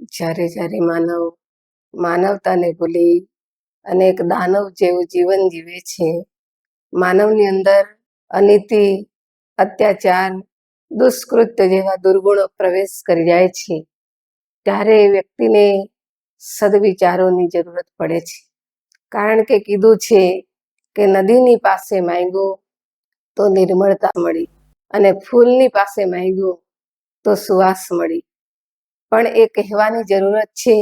જ્યારે જ્યારે માનવ, માનવતાને ભૂલી અને એક દાનવ જેવું જીવન જીવે છે. માનવની અંદર અનીતિ, અત્યાચાર, દુષ્કૃત્ય જેવા દુર્ગુણો પ્રવેશ કરી જાય છે. ત્યારે એ વ્યક્તિને સદવિચારોની જરૂરત પડે છે. કારણ કે કીધું છે કે નદીની પાસે માંગ્યું તો નિર્મળતા મળી અને ફૂલની પાસે માંગ્યું તો સુવાસ મળી. પણ એ કહેવાની જરૂરત છે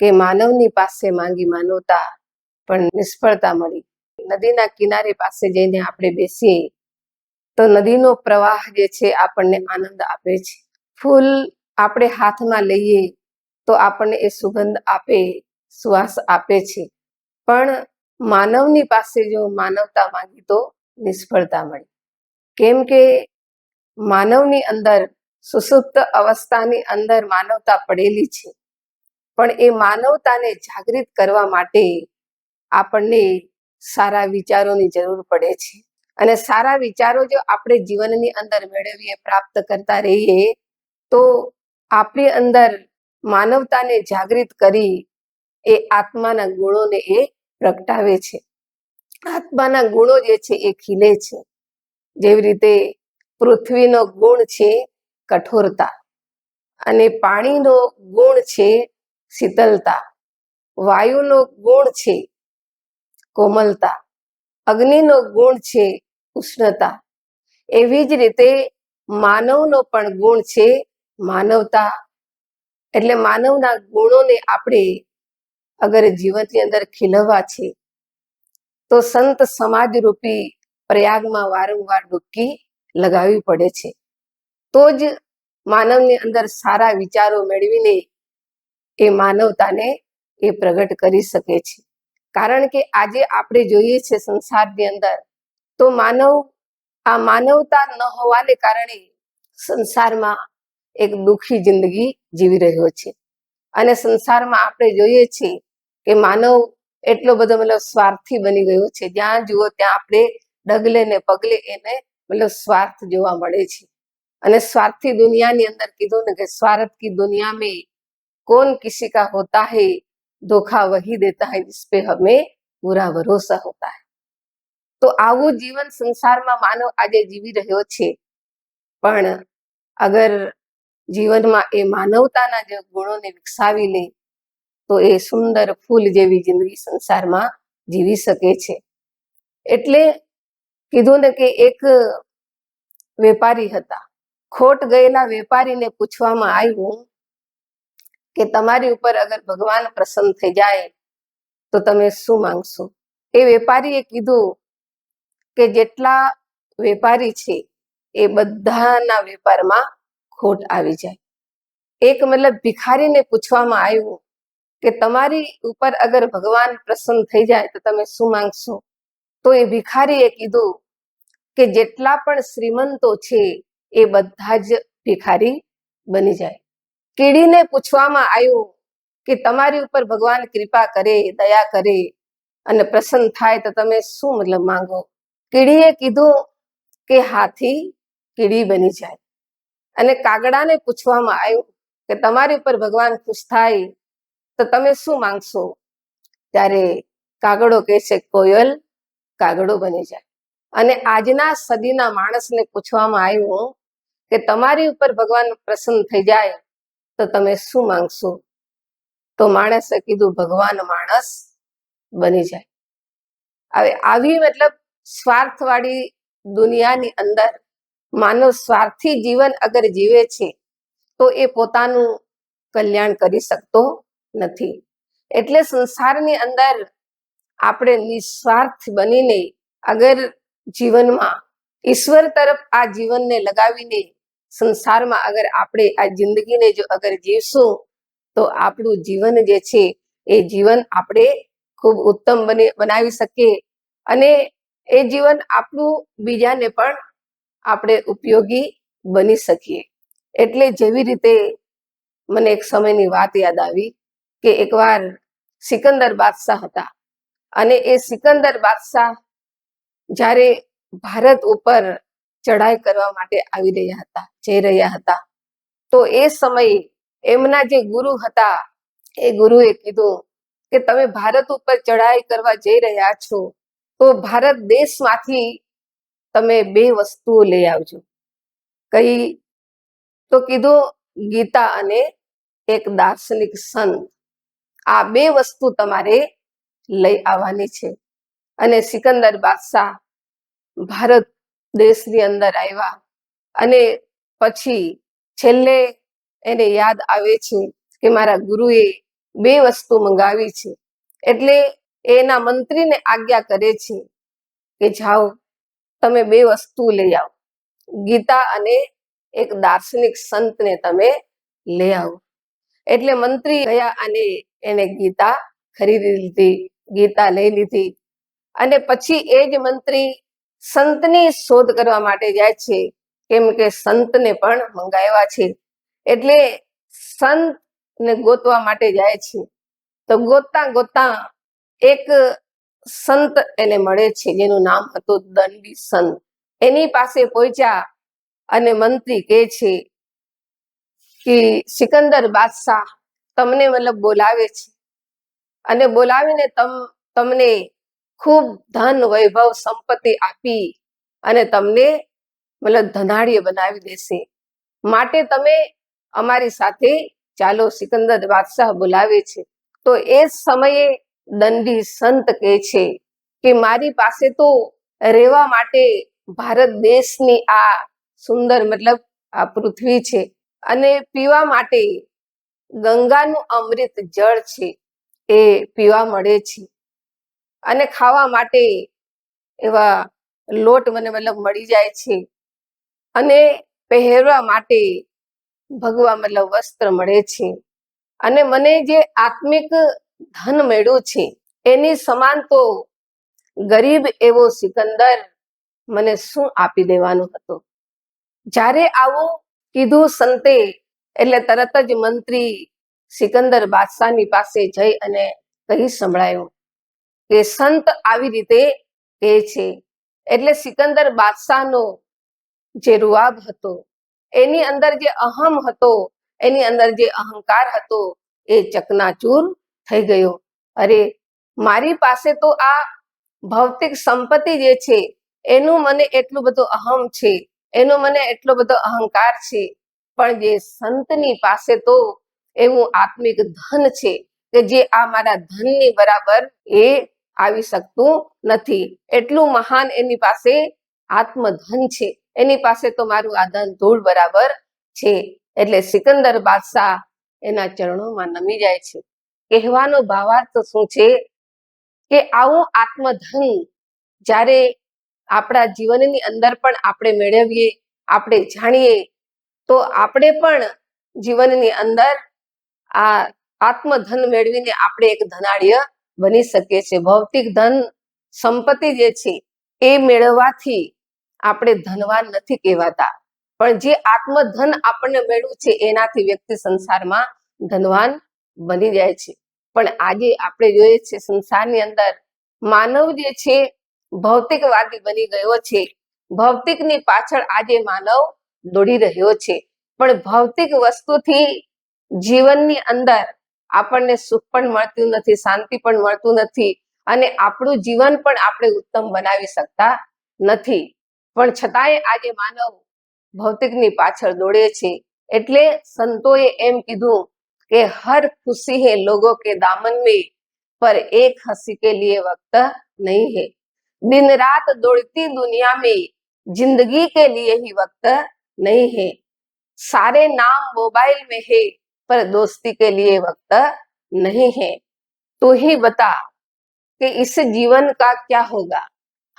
કે માનવની પાસે માંગી માનવતા પણ નિષ્ફળતા મળી. નદીના કિનારે પાસે જઈને આપણે બેસીએ તો નદીનો પ્રવાહ જે છે આપણને આનંદ આપે છે. ફૂલ આપણે હાથમાં લઈએ તો આપણને એ સુગંધ આપે શ્વાસ આપે છે. પણ માનવની પાસે જો માનવતા માંગી તો નિષ્ફળતા મળી. કેમ કે માનવની અંદર સુસુપ્ત અવસ્થાની અંદર માનવતા પડેલી છે. પણ એ માનવતાને જાગૃત કરવા માટે આપણને સારા વિચારોની જરૂર પડે છે. અને સારા વિચારો જો આપણે જીવનની અંદર મેળવીએ, પ્રાપ્ત કરતા રહીએ, તો આપણી અંદર માનવતાને જાગૃત કરી એ આત્માના ગુણોને એ પ્રગટાવે છે. આત્માના ગુણો જે છે એ ખીલે છે. જેવી રીતે પૃથ્વીનો ગુણ છે કઠોરતા અને પાણીનો ગુણ છે શીતલતા. વાયુનો ગુણ છે કોમલતા. અગ્નિનો ગુણ છે ઉષ્ણતા. એવી જ રીતે માનવનો પણ ગુણ છે માનવતા. એટલે માનવના ગુણોને આપણે અગર જીવનની અંદર ખીલવવા છે, તો સંત સમાજ રૂપી પ્રયાગમાં વારંવાર ડૂબકી લગાવવી પડે છે. તો જ માનવની અંદર સારા વિચારો મેળવીને એ માનવતાને એ પ્રગટ કરી શકે છે. કારણ કે આજે આપણે જોઈએ છે સંસારની અંદર, તો માનવ, આ માનવતા ન હોવાને કારણે સંસારમાં એક દુઃખી જિંદગી જીવી રહ્યો છે. અને સંસારમાં આપણે જોઈએ છીએ કે માનવ એટલો બધો મતલબ સ્વાર્થી બની ગયો છે. જ્યાં જુઓ ત્યાં આપણે ડગલે ને પગલે એને મતલબ સ્વાર્થ જોવા મળે છે. અને સ્વાર્થી દુનિયાની અંદર કીધું ને કે સ્વાર્થ કી દુનિયા મેં કોન કિસી કા હોતા હે, ધોખા વહી દેતા હે, જિસ પે હમે પૂરા ભરોસા હોતા હે. તો આવું જીવન સંસારમાં માનવ આજે જીવી રહ્યો છે. પણ અગર જીવનમાં એ માનવતાના જે ગુણોને વિકસાવી લે, તો એ સુંદર ફૂલ જેવી જિંદગી સંસારમાં જીવી શકે છે. એટલે કીધું ને કે એક વેપારી હતા. ખોટ ગયેલા વેપારીને પૂછવામાં આવ્યું કે તમારી ઉપર અગર ભગવાન પ્રસન્ન થઈ જાય તો તમે શું માંગશો? એ વેપારીએ કીધું કે જેટલા વેપારી છે એ બધાના વેપારમાં ખોટ આવી જાય. એક મતલબ ભિખારીને પૂછવામાં આવ્યું કે તમારી ઉપર અગર ભગવાન પ્રસન્ન થઈ જાય તો તમે શું માંગશો? તો એ ભિખારીએ કીધું કે જેટલા પણ શ્રીમંતો છે એ બધા જ ભિખારી બની જાય. કીડીને પૂછવામાં આવ્યું કે તમારી ઉપર ભગવાન કૃપા કરે, દયા કરે અને પ્રસન્ન થાય તો તમે શું મતલબ માંગો? કીડીએ કીધું કે હાથી કીડી બની જાય. અને કાગડાને પૂછવામાં આવ્યું કે તમારી ઉપર ભગવાન ખુશ થાય તો તમે શું માંગશો? ત્યારે કાગડો કહે છે, કોયલ કાગડો બની જાય. અને આજના સદીના માણસને પૂછવામાં આવ્યું કે તમારી ઉપર ભગવાન પ્રસન્ન થઈ જાય, તો તમે શું માંગશો? તો માણસે કીધું, ભગવાન માણસ બની જાય. હવે આવી મતલબ સ્વાર્થવાળી દુનિયાની અંદર માનવ સ્વાર્થી જીવન અગર જીવે છે, તો એ પોતાનું કલ્યાણ કરી શકતો નથી. એટલે સંસારની અંદર આપણે નિસ્વાર્થ બનીને અગર જીવનમાં ઈશ્વર તરફ આ જીવનને લગાવીને સંસારમાં અગર આપણે આ જિંદગીને જો અગર જીવશું, તો આપણું જીવન જે છે, એ જીવન આપણે ખૂબ ઉત્તમ બની, બનાવી શકીએ. અને એ જીવન આપણું બીજાને પણ આપણે ઉપયોગી બની શકીએ. એટલે જેવી રીતે મને એક સમયની વાત યાદ આવી કે એકવાર સિકંદર બાદશાહ હતા. અને એ સિકંદર બાદશાહ જ્યારે ભારત ઉપર ચઢાઈ કરવા માટે આવી રહ્યા હતા, જઈ રહ્યા હતા. તો એ સમયે એમના જે ગુરુ હતા, એ ગુરુએ કીધું કે તમે ભારત ઉપર ચઢાઈ કરવા જઈ રહ્યા છો, તો ભારત દેશમાંથી તમે બે વસ્તુઓ લઈ આવજો. કઈ? તો કીધું, ગીતા અને એક દાર્શનિક સંત. આ બે વસ્તુ તમારે લઈ આવવાની છે. અને સિકંદર બાદશાહ ભારત દેશની અંદર આવ્યા. અને પછી છેલ્લે એને યાદ આવે છે કે મારા ગુરુએ બે વસ્તુ મંગાવી છે. એટલે એના મંત્રીને આજ્ઞા કરે છે કે જાઓ, તમે બે વસ્તુ લઈ આવો. ગીતા અને એક દાર્શનિક સંતને તમે લઈ આવો. એટલે મંત્રી ગયા અને એને ગીતા ખરીદી લીધી, ગીતા લઈ લીધી. અને પછી એ જ મંત્રી સંતની શોધ કરવા માટે જાય છે. કેમ કે સંતને પણ મંગાવ્યા છે. એટલે સંત ને ગોતવા માટે જાય છે. તો ગોતતા ગોતતા એક સંત એને મળે છે, જેનું નામ હતું દંડી સંત. એની પાસે પહોંચ્યા અને મંત્રી કહે છે કે, સિકંદર બાદશાહ, તમને મતલબ બોલાવે છે. અને બોલાવીને તમ, તમને ખૂબ ધન, વૈભવ, સંપત્તિ આપી અને તમને મતલબ ધનાઢ્ય બનાવી દેશે. માટે તમે અમારી સાથે ચાલો, સિકંદર બાદશાહ બોલાવે છે. તો એ સમયે દંડી સંત કહે છે કે, મારી પાસે તો રહેવા માટે ભારત દેશની આ સુંદર મતલબ આ પૃથ્વી છે અને પીવા માટે ગંગાનું અમૃત જળ છે. એ પીવા મળે છે. અને ખાવા માટે એવા લોટ મને મતલબ મળી જાય છે. અને પહેરવા માટે ભગવા મતલબ વસ્ત્ર મળે છે. અને મને જે આત્મિક ધન મળ્યું છે, એની સમાન તો ગરીબ એવો સિકંદર મને શું આપી દેવાનો હતો? જ્યારે આવું કીધું સંતે, એટલે તરત જ મંત્રી સિકંદર બાદશાહની પાસે જઈ અને કહી સંભળાયું કે સંત આવી રીતે કહે છે. એટલે સિકંદર બાદશાહનો જે રૂઆબ હતો, એની અંદર જે અહમ હતો, એની અંદર જે અહંકાર હતો, એ ચકનાચૂર થઈ ગયો. અરે, મારી પાસે તો આ ભૌતિક સંપત્તિ જે છે, એનું મને એટલું બધું અહમ છે, એનો મને એટલો બધો અહંકાર છે. પણ જે સંતની પાસે તો એવું આત્મિક ધન છે, કે જે આ મારા ધનની બરાબર એ આવી શકતું નથી. એટલું મહાન એની પાસે આત્મધન છે. એની પાસે તો મારું આ ધન ધૂળ બરાબર છે. એટલે સિકંદર બાદશાહ એના ચરણોમાં નમી જાય છે. કહેવાનો ભાવાર્થ શું છે? કે આવું આત્મધન જ્યારે આપણા જીવનની અંદર પણ આપણે મેળવીએ, આપણે જાણીએ, તો આપણે પણ જીવનની અંદર આ આત્મધન મેળવીને આપણે એક ધનાઢ્ય બની શકે છે. ભૌતિક ધન સંપત્તિ જે છે, એ મેળવવાથી આપણે ધનવાન નથી કહેવાતા. પણ જે આત્મધન આપણને મેળવ્યું છે, એનાથી વ્યક્તિ સંસારમાં ધનવાન બની જાય છે. પણ આજે આપણે જોઈએ છે, સંસારની અંદર માનવ જે છે, ભૌતિકવાદી બની ગયો છે. ભૌતિકની પાછળ આજે માનવ દોડી રહ્યો છે. પણ ભૌતિક વસ્તુથી જીવનની અંદર આપણને સુખ પણ મળતું નથી શાંતિ પણ મળતું નથી અને આપણું જીવન પણ આપણે ઉત્તમ બનાવી શકતા નથી પણ છતાંય આજે માનવ ભૌતિકની પાછળ દોડે છે એટલે સંતોએ એમ કીધું કે હર ખુશી હે લોગો કે દામન में पर एक हंसी के लिए वक्त नहीं है दिन रात दौड़ती दुनिया में जिंदगी के लिए ही वक्त नहीं है सारे नाम मोबाइल में है पर दोस्ती के लिए वक्त नहीं है तो ही बता कि इस जीवन का क्या होगा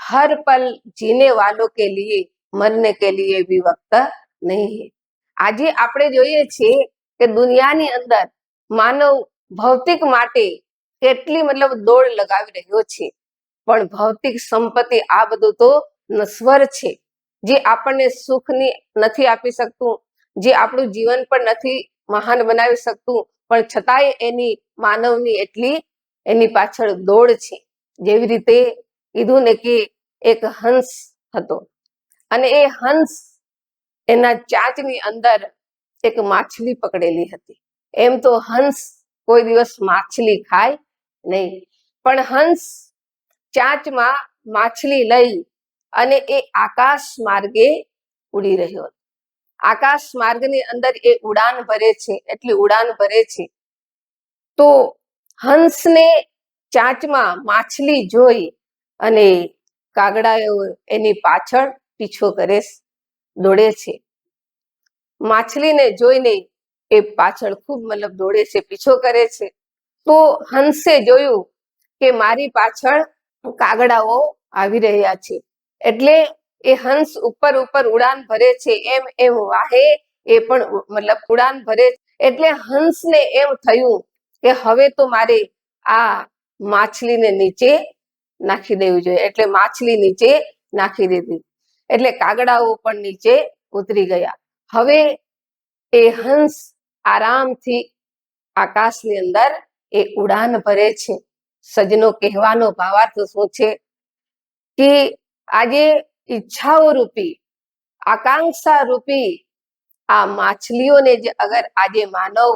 हर पल जीने वालों के लिए मरने के लिए भी वक्त नहीं है આજે આપણે જોઈએ છીએ કે દુનિયાની અંદર માનવ ભૌતિક માટે કેટલી મતલબ દોડ લગાવી રહ્યો છે પણ ભૌતિક સંપત્તિ આ બધું તો નશ્વર છે જે આપણને સુખની નથી આપી શકતું જે આપણું જીવન પણ નથી મહાન બનાવી શકતું, પણ છતાંય એની માનવની એટલી, એની પાછળ દોડ છે. જેવી રીતે કીધું ને કે એક હંસ હતો. અને એ હંસ એના ચાંચની અંદર એક માછલી પકડેલી હતી. એમ તો હંસ કોઈ દિવસ માછલી ખાય નહીં. પણ હંસ ચાંચમાં માછલી લઈ અને એ આકાશ માર્ગે ઉડી રહ્યો હતો. આકાશ માર્ગની અંદર એ ઉડાન ભરે છે, એટલી ઉડાન ભરે છે. તો હંસને ચાંચમાં માછલી જોઈ અને કાગડાઓ એની પાછળ પીછો કરે દોડે છે. માછલીને જોઈને એ પાછળ ખૂબ મતલબ દોડે છે, પીછો કરે છે. તો હંસે જોયું કે મારી પાછળ કાગડાઓ આવી રહ્યા છે. એટલે એ હંસ ઉપર ઉપર ઉડાન ભરે છે, એમ એમ વાહે એ પણ મતલબ ઉડાન ભરે એટલે હંસને એમ થયું કે હવે તો મારે આ માછલીને નીચે નાખી દેવી જોઈએ. એટલે માછલી નીચે નાખી દીધી. એટલે કાગડાઓ પણ નીચે ઉતરી ગયા. હવે એ હંસ આરામથી આકાશની અંદર એ ઉડાન ભરે છે. સજનો કહેવાનો ભાવાર્થ શું છે? કે આજે ઈચ્છાઓ રૂપી આકાંક્ષા રૂપી આ માછલીઓને જે અગર આજે માનવ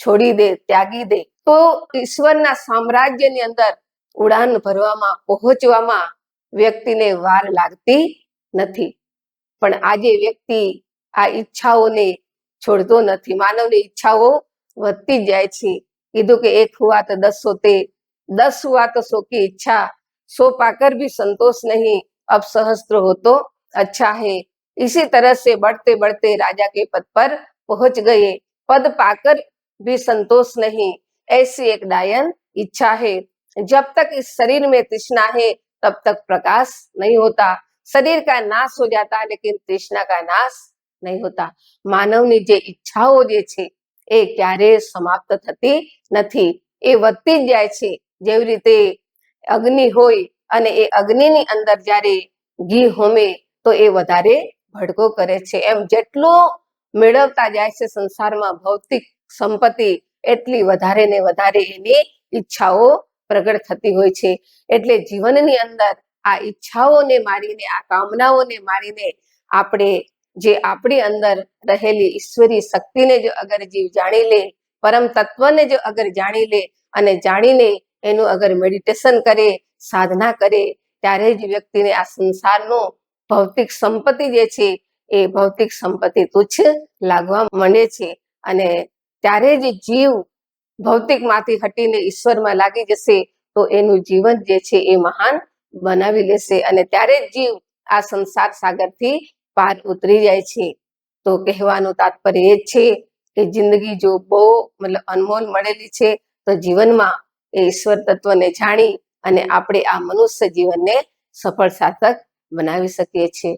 છોડી દે, ત્યાગી દે, તો ઈશ્વરના સામ્રાજ્યની અંદર ઉડાન ભરવામાં, પહોંચવામાં વ્યક્તિને વાર લાગતી નથી. પણ આજે વ્યક્તિ આ ઈચ્છાઓને છોડતો નથી. માનવની ઈચ્છાઓ વધતી જાય છે. કીધું કે એક હુઆ તો દસ સોતે દસ હુઆ તો સો કી ઈચ્છા, સો પાકર બી સંતોષ નહીં अब सहस्त्र हो तो अच्छा है इसी तरह से बढ़ते बढ़ते राजा के पद पर पहुंच गए पद पाकर भी संतोष नहीं ऐसी एक डायन इच्छा है जब तक इस शरीर में तृष्णा है तब तक प्रकाश नहीं होता शरीर का नाश हो जाता है लेकिन तृष्णा का नाश નહીં હોતા માનવની જે ઈચ્છાઓ જે છે એ ક્યારેય સમાપ્ત થતી નથી એ વધતી જ જાય છે જેવી રીતે અગ્નિ હોય અને એ અગ્નિની અંદર જ્યારે ઘી હોમે, તો એ વધારે ભડકો કરે છે. એમ જેટલો મેળવતા જાય છે સંસારમાં ભૌતિક સંપત્તિ, એટલી વધારે ને વધારે એની ઈચ્છાઓ પ્રગટ થતી હોય છે. એટલે જીવનની અંદર આ ઈચ્છાઓને મારીને, આ કામનાઓને મારીને આપણે જે આપણી અંદર રહેલી ઈશ્વરી શક્તિને જો અગર જીવ જાણી લે, પરમ તત્વને જો અગર જાણી લે અને જાણીને એનું અગર મેડિટેશન કરે સાધના કરે, ત્યારે જ વ્યક્તિને આ સંસારનો ભૌતિક સંપત્તિ જે છે, એ ભૌતિક સંપત્તિ તુચ્છ લાગવા માંડે છે. અને ત્યારે જ જીવ ભૌતિકમાંથી હટીને ઈશ્વરમાં લાગી જશે, તો એનું જીવન જે છે, એ મહાન બનાવી લેશે. અને ત્યારે જ જીવ આ સંસાર સાગરથી પાર ઉતરી જાય છે. તો કહેવાનું તાત્પર્ય એ જ છે કે જિંદગી જો બહુ મતલબ અનમોલ મળેલી છે, તો જીવનમાં એ ઈશ્વર તત્વને જાણી અને આપણે આ મનુષ્ય જીવનને સફળ સાર્થક બનાવી શકીએ છીએ.